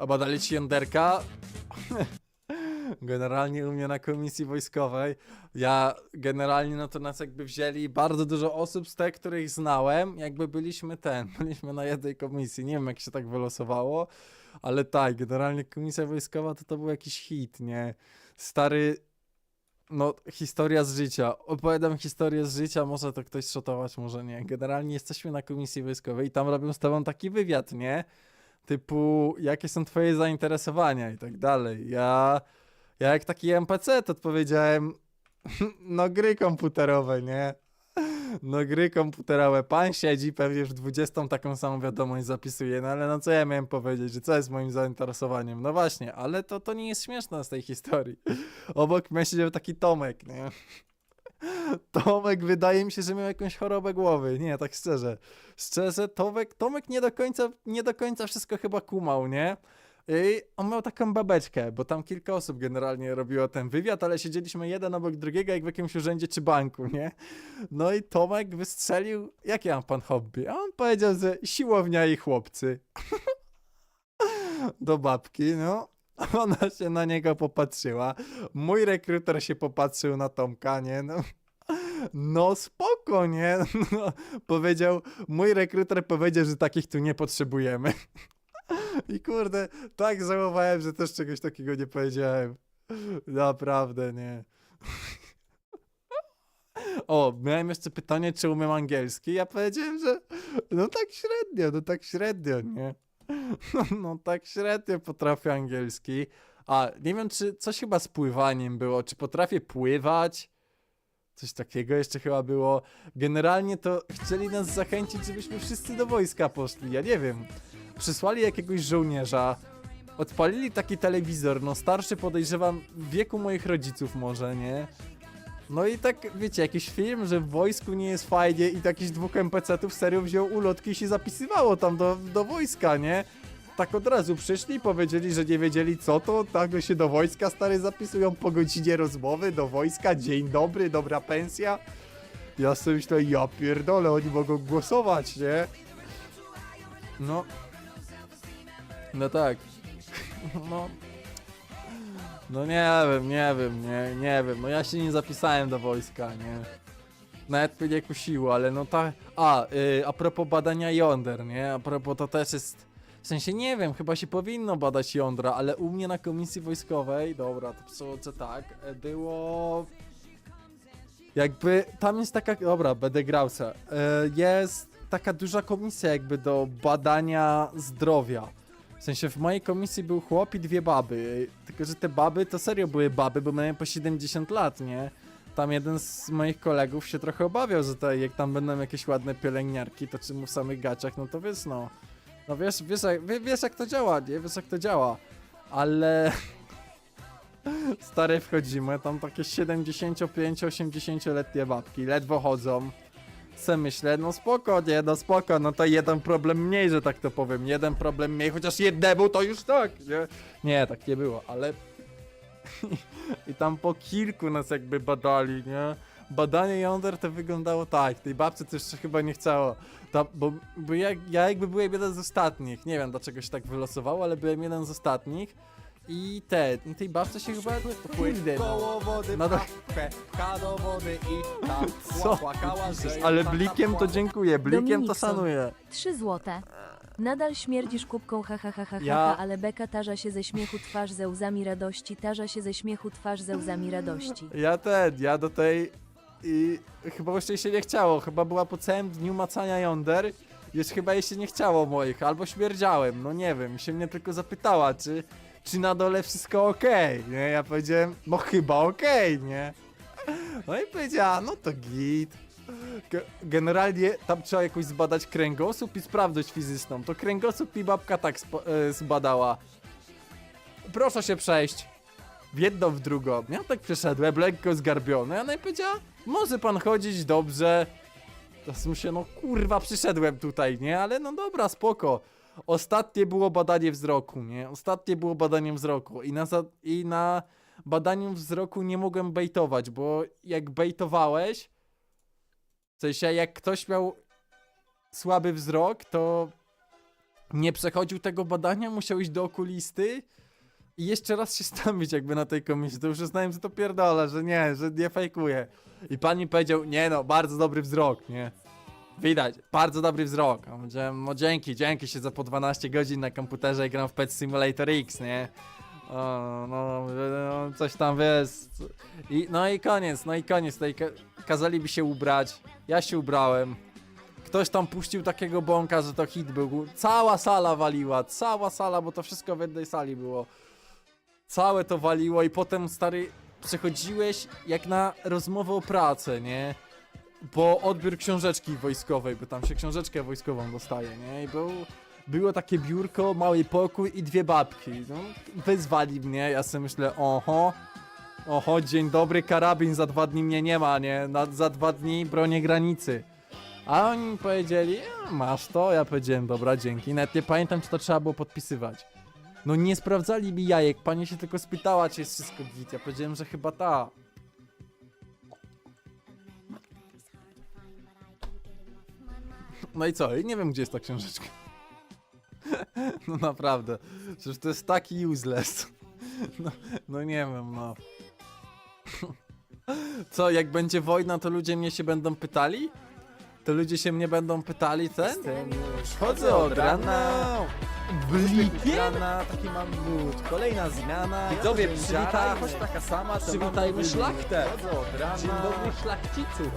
A badali ci jąderka? Generalnie u mnie na komisji wojskowej, ja generalnie no to nas jakby wzięli bardzo dużo osób z tych, których znałem, jakby byliśmy ten, byliśmy na jednej komisji, nie wiem jak się tak wylosowało, ale tak, generalnie komisja wojskowa to to był jakiś hit, nie? Stary, no historia z życia, opowiadam historię z życia, może to ktoś szotować, może nie. Generalnie jesteśmy na komisji wojskowej i tam robią z tobą taki wywiad, nie? Typu, jakie są twoje zainteresowania i tak dalej. Ja, ja jak taki NPC to odpowiedziałem, no gry komputerowe, nie? No gry komputerowe. Pan siedzi, pewnie już 20 taką samą wiadomość zapisuje, no ale no co ja miałem powiedzieć, że co jest moim zainteresowaniem? No właśnie, ale to, to nie jest śmieszne z tej historii. Obok mnie siedział taki Tomek, nie? Tomek wydaje mi się, że miał jakąś chorobę głowy. Nie, tak szczerze. Szczerze, Tomek, Tomek nie do końca, nie do końca wszystko chyba kumał, nie? I on miał taką babeczkę, bo tam kilka osób generalnie robiło ten wywiad, ale siedzieliśmy jeden obok drugiego, jak w jakimś urzędzie czy banku, nie? No i Tomek wystrzelił, jakie mam pan hobby? A on powiedział, że siłownia i chłopcy. Do babki, no. Ona się na niego popatrzyła. Mój rekruter się popatrzył na Tomka, nie? No, no spoko, nie? No, powiedział, mój rekruter powiedział, że takich tu nie potrzebujemy. I kurde, tak żałowałem, że też czegoś takiego nie powiedziałem. Naprawdę, nie. O, miałem jeszcze pytanie, czy umiem angielski. Ja powiedziałem, że no tak średnio, no tak średnio, nie? No, no tak średnio potrafię angielski. A nie wiem, czy coś chyba z pływaniem było, czy potrafię pływać? Coś takiego jeszcze chyba było. Generalnie to chcieli nas zachęcić, żebyśmy wszyscy do wojska poszli. Ja nie wiem. Przysłali jakiegoś żołnierza, odpalili taki telewizor, no starszy podejrzewam w wieku moich rodziców może, nie? No i tak, wiecie, jakiś film, że w wojsku nie jest fajnie i jakiś dwóch NPC-ów serio wziął ulotki i się zapisywało tam do, do wojska, nie? Tak od razu przyszli, powiedzieli, że nie wiedzieli co to, nagle się do wojska stary zapisują po godzinie rozmowy, do wojska, dzień dobry, dobra pensja. Ja sobie myślę, ja pierdolę, oni mogą głosować, nie? No. No tak. No. No nie wiem, nie wiem, nie, nie wiem. No ja się nie zapisałem do wojska, nie. Nawet mnie nie kusiło, ale no tak. A, y, a propos badania jąder, nie? A propos to też jest. W sensie nie wiem, chyba się powinno badać jądra, ale u mnie na komisji wojskowej, dobra, to przełączę tak, e, było. Jakby tam jest taka. Dobra, będę grał se. E, Jest taka duża komisja, jakby do badania zdrowia. W sensie w mojej komisji był chłop i dwie baby. Tylko, że te baby to serio były baby, bo miałem po 70 lat, nie? Tam jeden z moich kolegów się trochę obawiał, że to jak tam będą jakieś ładne pielęgniarki, to czemu w samych gaciach, no to wiesz, no. No wiesz, wiesz, jak- wie- wiesz jak to działa, nie? Wiesz jak to działa. Ale... Stare wchodzimy, tam takie 75-80-letnie babki, ledwo chodzą. Se myślę, no spoko, nie, no spoko, no to jeden problem mniej, że tak to powiem, jeden problem mniej, chociaż jednemu to już tak, nie? Nie, tak nie było, ale... I tam po kilku nas jakby badali, nie? Badanie jąder to wyglądało tak, tej babce to jeszcze chyba nie chciało, ta, bo, bo ja, ja jakby byłem jeden z ostatnich, nie wiem dlaczego się tak wylosowało, ale byłem jeden z ostatnich i te, i tej babce się chyba, kurde, no. Koło wody, No to- papkę, do wody i tam Co? płakała, że Ale tata blikiem to płakała. dziękuję, blikiem to Dominikson. szanuję. 3 złote. Nadal śmierdzisz kubką ha ha ha ha, Ja- ha, ale beka tarza się ze śmiechu twarz ze łzami radości, tarza się ze śmiechu twarz ze łzami radości. Ja ten, ja do tej i chyba już jej się nie chciało, chyba była po całym dniu macania jąder, już chyba jej się nie chciało moich, albo śmierdziałem, no nie wiem, się mnie tylko zapytała, czy, czy na dole wszystko okej, nie, ja powiedziałem, no chyba okej, nie, no i powiedziała, no to git. Ge- Generalnie tam trzeba jakoś zbadać kręgosłup i sprawność fizyczną, to kręgosłup mi babka tak e, zbadała. Proszę się przejść w jedno, w drugą. Ja tak przeszedłem, lekko zgarbiony, a ona powiedziała, może pan chodzić dobrze. Teraz myślę, no kurwa, przyszedłem tutaj, nie? Ale no dobra, spoko. Ostatnie było badanie wzroku, nie? Ostatnie było badanie wzroku i na, i na badaniu wzroku nie mogłem bejtować, bo jak bejtowałeś, w sensie jak ktoś miał słaby wzrok, to nie przechodził tego badania, musiał iść do okulisty i jeszcze raz się stawić jakby na tej komisji. To już uznałem, że to pierdolę, że nie, że nie fejkuje. I pan mi powiedział, nie no, bardzo dobry wzrok, nie? Widać, bardzo dobry wzrok. A powiedziałem, no dzięki, dzięki, siedzę po 12 godzin na komputerze i gram w Pet Simulator X, nie? O, no, no, coś tam jest. I, no i koniec, no i koniec. Tutaj ka kazali mi się ubrać. Ja się ubrałem. Ktoś tam puścił takiego bąka, że to hit był. Cała sala waliła, cała sala, bo to wszystko w jednej sali było. Całe to waliło i potem, stary, przechodziłeś jak na rozmowę o pracę, nie? Po odbiór książeczki wojskowej, bo tam się książeczkę wojskową dostaje, nie? I był, było takie biurko, mały pokój i dwie babki. No, wyzwali mnie, ja sobie myślę, oho, oho, dzień dobry, karabin, za dwa dni mnie nie ma, nie? Na, za dwa dni bronię granicy. A oni mi powiedzieli, "A, masz to? Ja powiedziałem, dobra, dzięki. Nawet nie pamiętam, czy to trzeba było podpisywać. No nie sprawdzali mi jajek, pani się tylko spytała, czy jest wszystko git. Ja powiedziałem, że chyba ta. No i co? Nie wiem, gdzie jest ta książeczka. No naprawdę. Przecież to jest taki useless. No, no nie wiem, no. Co, jak będzie wojna, to ludzie mnie się będą pytali? To ludzie się mnie będą pytali, ten? Chodzę od rana. Blikiem? Rana, taki mam mód. Kolejna zmiana. Widzowie, Dzień przywita- dziara, choć taka sama, to przywitajmy szlachtę. Chodzę od rana. Dzień dobry szlachcicu.